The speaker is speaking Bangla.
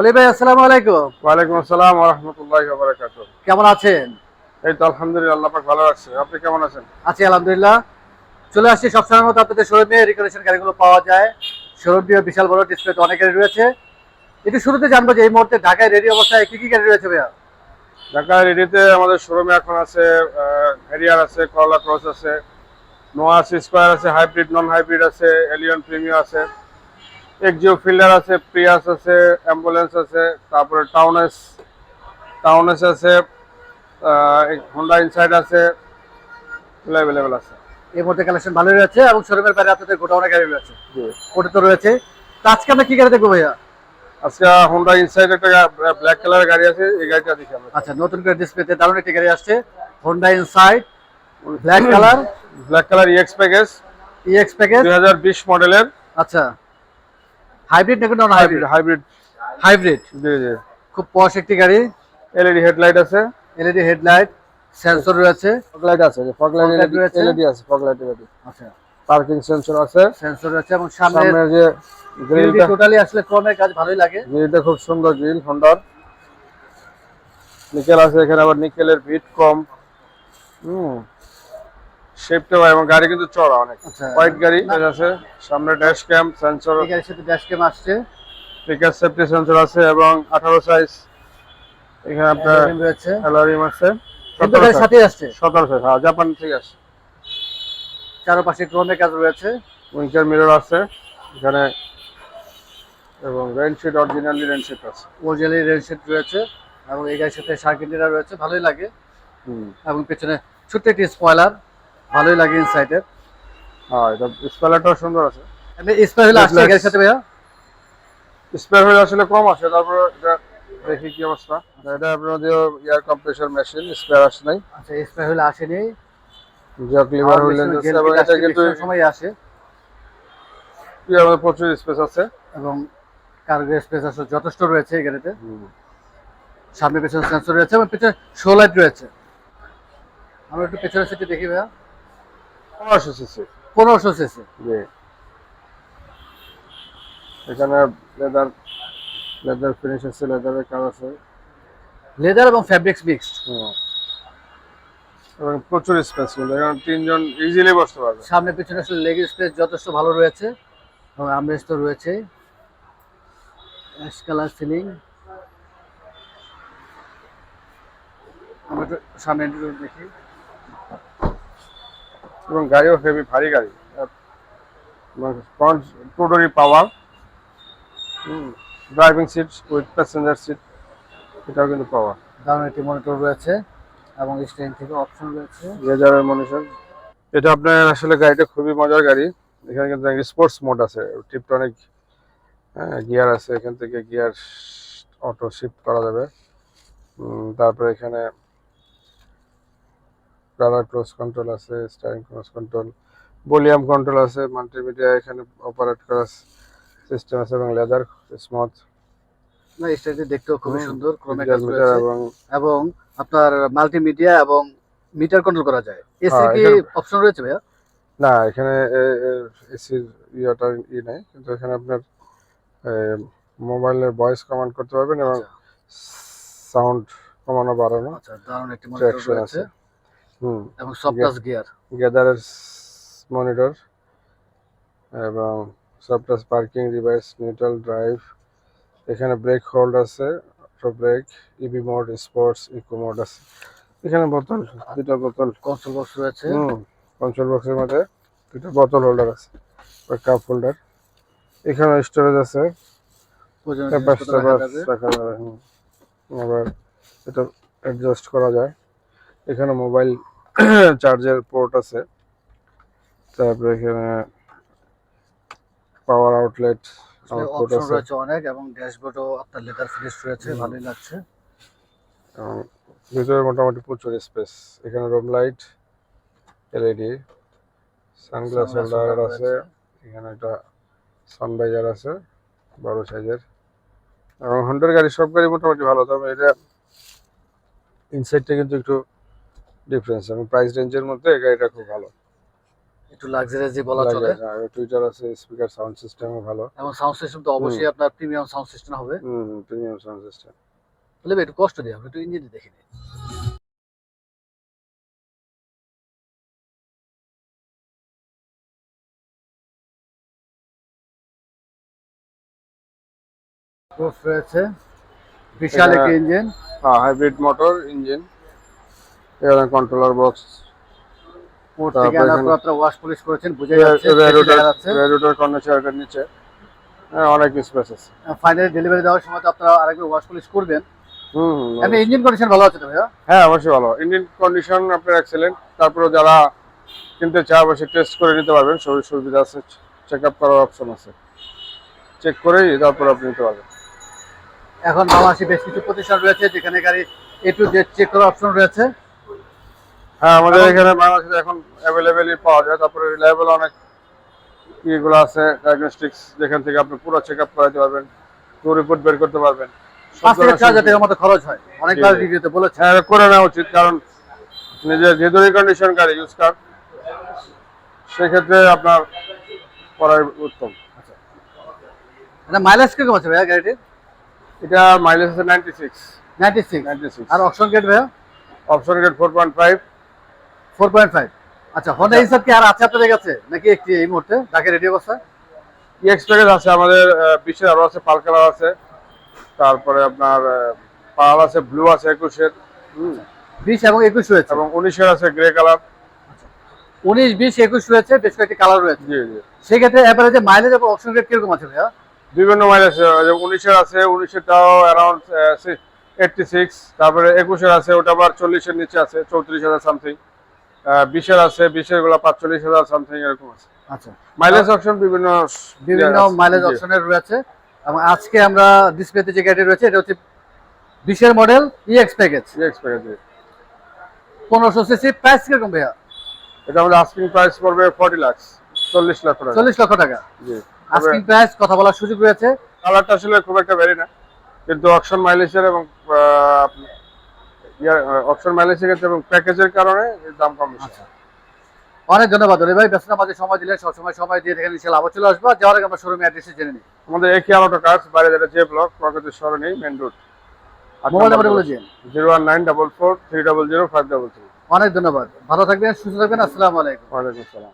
অলি ভাই আসসালামু আলাইকুম। ওয়ালাইকুম আসসালাম রহমতুল্লাহ বারাকাত কেমন আছেন? এই তো আলহামদুলিল্লাহ আল্লাহ পাক ভালো রাখছে। আপনি কেমন আছেন? আছি আলহামদুলিল্লাহ। চলে আসছি সবসময় মতো আপনাদের শোরুমে রিকন্ডিশন গাড়িগুলো পাওয়া যায়। শোরুমটিও বিশাল বড় ডিসপ্লেতে অনেক গাড়ি রয়েছে। একটু শুরুতে জানব যে এই মুহূর্তে ঢাকায় রেডি অবস্থায় কি কি গাড়ি রয়েছে ভাইয়া? ঢাকা রেডিতে আমাদের শোরুমে এখন আছে হ্যারিয়ার আছে করলা ক্রস আছে নোয়া স্কোয়ার আছে হাইব্রিড নন হাইব্রিড আছে এলিয়ন প্রিমিয়াম আছে। এক্সিও ফিল্ডার আছে প্রিয়াস আছে অ্যাম্বুলেন্স আছে তারপরে টাউনেস টাউনেস আছে হোন্ডা ইনসাইড আছে অ্যাভেলেবেল আছে। এই মুহূর্তে কালেকশন ভালোই রয়েছে এবং শোরুমের বাইরে আপনাদের গোটা গাড়ি রয়েছে। জি। ওটা তো রয়েছে। আজকে আমরা কি গাড়ি দেখব ভাইয়া? আজকে হোন্ডা ইনসাইড একটা ব্ল্যাক কালারের গাড়ি আছে এই গাড়িটা দেখি আমরা। আচ্ছা নতুন করে ডিসপ্লেতে দারুণ একটি গাড়ি আসছে Honda Insight black colour black colour E X package E X package দুই হাজার বিশ মডেলের। আচ্ছা। হাইব্রিড নাকি non hybrid hybrid hybrid G G খুব পশ একটি গাড়ি। এলইডি হেডলাইট আছে। L E D headlight sensor রয়েছে। ফগ লাইট আছে fog light Fog light L E D. L E D আছে fog light L E D আচ্ছা। পার্কিং সেন্সর আছে। সেন্সর আছে এবং সামনে সামনে যে গ্রিলটা টোটালি আসলে ক্রমের কাজ ভালোই লাগে। গ্রিলটা খুব সুন্দর গ্রিল হন্ডার নিকেল আছে এখানে আবার নিকেলের ভিট কম। হুম। শেপটা এবং গাড়ি কিন্তু চড়া অনেক। আচ্ছা। হোয়াইট গাড়ি আছে সামনে ড্যাশ ক্যাম সেন্সর গাড়ির সাথে ড্যাশ ক্যাম আসছে। স্পিকার সেফটি সেন্সর আছে এবং আঠারো সাইজ এখানে আপনার অ্যালুমিনিয়াম অ্যালারিম আছে। গাড়ির সাথে আসছে। সতেরো সাইজ হ্যাঁ জাপান থেকে আসে চারপাশে ক্রমের কাজ রয়েছে। উইঙ্কার মিরর আছে এখানে এবং রেনশিট অরিজিনালি রেনশিট আছে। ওজেলি রেনশেড রয়েছে এবং এই গাড়ির সাথে সার্কিটেরা রয়েছে ভালোই লাগে। এবং পেছনে ছোট্ট একটি স্পয়লার ভালোই লাগে ইনসাইডের হ্যাঁ এটা স্পেলারটাও সুন্দর আছে। এমনি স্পেয়ার হলে আসছে গাড়ির সাথে ভাইয়া? স্পেয়ার হলে আসলে কম আসে তারপর এটা দেখি কি অবস্থা। এটা আপনাদের এয়ার কম্প্রেসর মেশিন স্পেয়ার আসে নাই। আচ্ছা স্পেয়ার হলে আসেনি জক লিভার হুইল এবং এটা কিন্তু সময় আসে। ইয়ার প্রচুর স্পেস আছে। এবং কার্গো স্পেস আছে যথেষ্ট রয়েছে এই গাড়িতে। সামনে পেছনে সেন্সর রয়েছে এবং পেছনে শো লাইট রয়েছে। আমরা একটু পেছনের সিটে দেখি ভাইয়া। পনেরোশো সিসি পনেরোশো সিসি জি। এখানে লেদার লেদার ফিনিশ আছে লেদারের কাজ আছে। লেদার এবং ফ্যাব্রিক্স মিক্সড এবং প্রচুর স্পেস কিন্তু এখানে তিনজন ইজিলি বসতে পারবে। সামনে পেছনে আসলে লেগ স্পেস যথেষ্ট ভালো রয়েছে। এবং আমরেস্ট তো রয়েছে। অ্যাশ কালার সিলিং আমরা একটু সামনে দেখি। এবং গাড়িও হেভি ভারী গাড়ি। Front power driving seat with passenger seat এটাও কিন্তু পাওয়ার দারুণ একটি মনিটর রয়েছে এবং স্টেন থেকে অপশন রয়েছে। রেজারের মনিটর এটা আপনার আসলে গাড়িটা খুবই মজার গাড়ি। এখানে কিন্তু স্পোর্টস মোড আছে। টিপটনিক হ্যাঁ গিয়ার আছে। এখান থেকে গিয়ার অটো শিফট করা যাবে। তারপরে এখানে রাডার ক্লোজ কন্ট্রোল আছে steering close control volume control আছে মাল্টিমিডিয়া এখানে অপারেট করার সিস্টেম আছে এবং লেদার স্মুথ না স্টেনটি দেখতেও খুবই সুন্দর ক্রমে কাজ এবং এবং আপনার মাল্টিমিডিয়া এবং মিটার কন্ট্রোল করা যায়। এসি হ্যাঁ, কি অপশন রয়েছে ভাইয়া? না এখানে এসির ইয়েটা ই নাই কিন্তু এখানে আপনার মোবাইলের ভয়েস কমান্ড করতে পারবেন এবং সাউন্ড কমানো বাড়ানো। আচ্ছা দারুণ একটি মনিটর রয়েছে। এবং সফট টাচ গিয়ার গেদারের মনিটর এবং software parking reverse neutral drive এখানে ব্রেক হোল্ড আছে auto brake E B mode sports eco mode আছে। এখানে বোতল দুটো বোতল। কনসোল বক্স রয়েছে। কন্ট্রোল বক্সের মধ্যে দুটো বোতল হোল্ডার আছে কাপ হোল্ডার এখানে স্টোরেজ আছে। আবার এটা অ্যাডজাস্ট করা যায়। এখানে মোবাইল চার্জের পোর্ট আছে। তারপরে এখানে পাওয়ার আউটলেট আউটপুট আছে। রয়েছে অনেক এবং ড্যাশবোর্ডও আপনার লেদার ফিনিশ রয়েছে ভালোই লাগছে। এবং ভিতরে মোটামুটি প্রচুর স্পেস এখানে room light L E D sunglass holder আছে। এখানে একটা সানবাইজার আছে বড় সাইজের এবং হন্ডার গাড়ি সব গাড়ি মোটামুটি ভালো। তবে এটা ইনসাইডটা কিন্তু একটু ডিফারেন্স এবং প্রাইস রেঞ্জের মধ্যে এই গাড়িটা খুব ভালো। একটু লাক্সারিয়াস যে বলা চলে। আর টুইটার আছে স্পিকার সাউন্ড সিস্টেমও ভালো। এবং সাউন্ড সিস্টেম তো অবশ্যই আপনার প্রিমিয়াম সাউন্ড সিস্টেম হবে। হুম প্রিমিয়াম সাউন্ড সিস্টেম তাহলে একটু কষ্ট দিয়ে আমরা একটু ইঞ্জিন দেখে নিই রয়েছে বিশাল একটি ইঞ্জিন হ্যাঁ হাইব্রিড মোটর ইঞ্জিন এখানে কন্ট্রোলার বক্স পোর্ট থেকে আনার আপনারা ওয়াশ পলিশ করেছেন বুঝে যাচ্ছে নিচে। হ্যাঁ অনেক স্পেস আছে। ফাইনালি ডেলিভারি দেওয়ার সময় তো আপনারা আরেকবার ওয়াশ পলিশ করবেন। হুম হুম, এমনি ইঞ্জিন কন্ডিশন ভালো আছে তো ভাইয়া? হ্যাঁ অবশ্যই ভালো। ইঞ্জিন কন্ডিশন আপনার এক্সেলেন্ট তারপরে যারা কিনতে চায় অবশ্যই টেস্ট করে নিতে পারবেন। শরীর সুবিধা আছে চেক আপ করার অপশন আছে। চেক করেই তারপর আপনি নিতে পারবেন। এখন বাংলাদেশে বেশ কিছু প্রতিষ্ঠান রয়েছে যেখানে গাড়ি এ টু জেড চেক করার অপশন রয়েছে। হ্যাঁ আমাদের এখানে বাংলাদেশে এখন অ্যাভেলেবেলই পাওয়া যায়। তারপরে রিলায়েবল অনেক ইয়েগুলো আছে ডায়াগনস্টিক্স যেখান থেকে আপনি পুরো চেক আপ করাতে পারবেন পুরো রিপোর্ট বের করতে পারবেন। সব পাঁচ থেকে ছয় হাজার টাকার মতো খরচ হয়। বলেছে হ্যাঁ করে নেওয়া উচিত কারণ নিজের যেহেতু গাড়ি ইউজ কার সেক্ষেত্রে আপনার করাই উত্তম। এটা মাইলেজ কীরকম আছে ভাইয়া গাড়িটির? এটা মাইলেজ আছে ninety six ninety six ninety six আর অপশন গেট ভাইয়া? Auction grade four point five four point five আচ্ছা হন্ডা হিসাব কি আর আছে আপনাদের কাছে? নাকি একটি এই মুহূর্তে? ঢাকা রেডি অবস্থা ইএক্স প্যাকেজ আছে আমাদের বিশের আরও আছে পাল কালার আছে। তারপরে আপনার পাল আছে ব্লু আছে একুশের। বিশ এবং একুশ রয়েছে। এবং উনিশের আছে গ্রে কালার। উনিশ বিশ একুশ রয়েছে বেশ কয়েকটি কালার রয়েছে। জি জি। সেক্ষেত্রে অ্যাভারেজে মাইলেজ এবং অপশন গেট কীরকম আছে ভাইয়া? বিভিন্ন মাইলেজ আছে। উনিশের আছে উনিশেরটাও অ্যারাউন্ড এইটটি সিক্স তারপরে একুশের আছে ওটা আবার চল্লিশের নিচে আছে চৌত্রিশ হাজার সামথিং বিশের আছে বিশেরগুলো পাঁচচল্লিশ হাজার সামথিং এরকম আছে। আচ্ছা। মাইলেজ অপশন বিভিন্ন বিভিন্ন মাইলেজ অপশনের রয়েছে। এবং আজকে আমরা ডিসপ্লেতে যে গাড়ি রয়েছে এটা হচ্ছে বিশের model EX package EX package. পনেরোশো সিসি প্রাইস কীরকম ভাইয়া? এটা আমাদের আস্কিং প্রাইস পড়বে ফর্টি লাখস চল্লিশ লাখ টাকা। চল্লিশ লক্ষ টাকা। জি। আস্কিং প্রাইস কথা বলার সুযোগ রয়েছে। কালারটা আসলে খুব একটা ভ্যারি না। কিন্তু অপশন মাইলেজের এবং অপশন ক্ষেত্রে এবং প্যাকেজের কারণে দাম কম আচ্ছা। অনেক ধন্যবাদ ভাই। ব্যস্ততার মাঝে সময় দিলে সবসময় সময় দিয়ে দেখেন ইনশাল্লাহ আবার চলে আসব। যাওয়ার আগে আমরা শোরুমে অ্যাড্রেসে জেনে নিই। আমাদের একই আলোটা কাজ বাইরে যেটা যে ব্লক প্রকৃতির সরণি মেন রোড মোবাইল নাম্বার বলে দিন। Zero one nine double four three double zero five double three অনেক ধন্যবাদ। ভালো থাকবেন সুস্থ থাকবেন। আসসালামু আলাইকুম। ওয়ালাইকুম আসসালাম।